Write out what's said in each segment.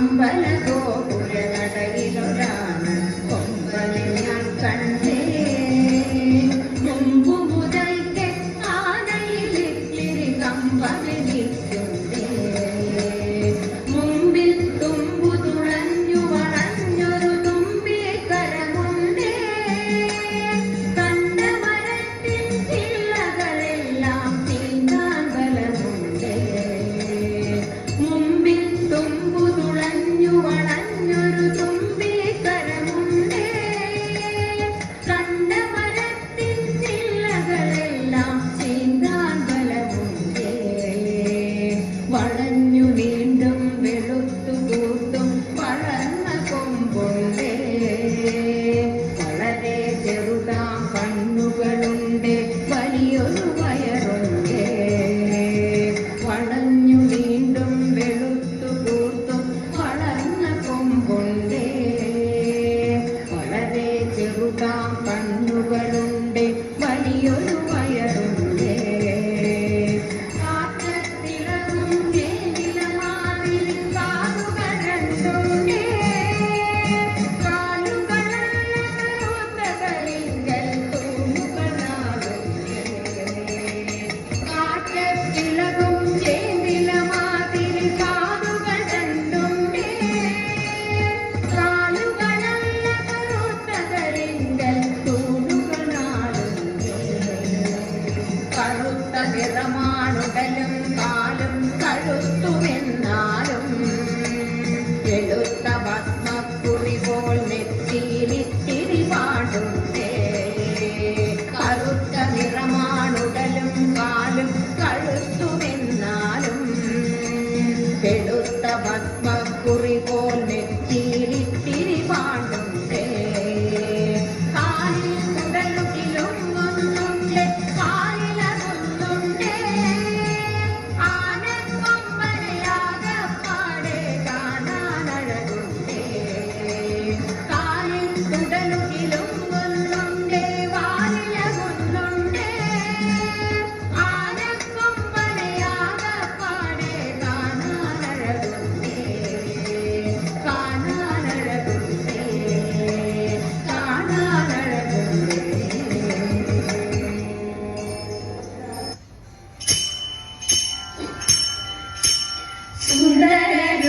ಅಂಬಲ ಗೋಕುಲ ನಟಗಿರೋ ರಾಮ ಕೊಂಬಲಿನ ಕಂಡೆ ಕೊಂಬು ಮುದೈತೆ ಆದೈಲಿಕ್ಕಿರಿ ಕಂಬಲಿ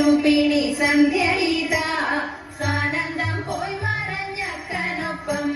സ്വരൂപിണി സന്ധ്യയിത. ആനന്ദം പോയി മറഞ്ഞക്കനൊപ്പം